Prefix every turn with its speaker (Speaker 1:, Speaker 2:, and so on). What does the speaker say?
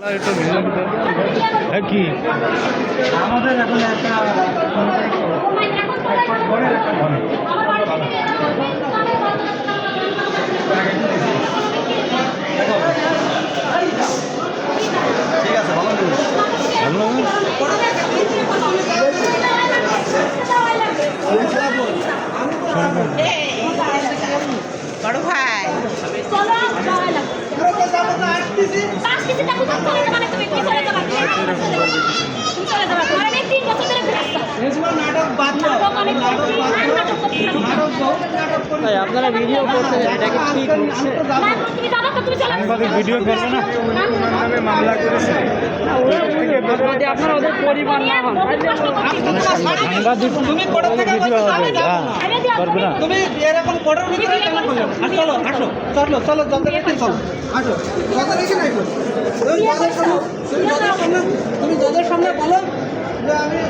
Speaker 1: হ্যাঁ কি?
Speaker 2: আমাদের এখন একটা ঠিক আছে ভালো
Speaker 1: ভালো
Speaker 3: পাঁচ কেজি টাকা তো চলে যাবে তুমি কি চলে যাবে তুমি চলে যাবে তোমার এই তিন বছর ধরে ঘুরে আসছো
Speaker 2: এগুলো নাটক বাদ
Speaker 3: নাটক অনেক
Speaker 2: নাটক
Speaker 3: করছি,
Speaker 2: বাদ দাও
Speaker 3: নাটক করছি না।
Speaker 2: নাটক বহুত নাটক করবে
Speaker 4: আপনারা ভিডিও করছেন এটা কি ঠিক হচ্ছে।
Speaker 3: তুমি যাবে তো তুমি চলে
Speaker 1: সাংবাদিক ভিডিও করবে না? নামে মামলা করেছে।
Speaker 4: আপনারা ওদের পরিবার না হন।
Speaker 1: সাংবাদিক
Speaker 2: তুমি থেকে
Speaker 1: ভিডিও হবে। হ্যাঁ
Speaker 2: না।
Speaker 1: করবে না।
Speaker 2: তুমি এরকম কোর্টের ভিতরে কেন চলো আসো চলো চলো জলদি রেখে চলো আসো যত রেখে নাই তুমি জজের সামনে তুমি জজের সামনে বলো। আমি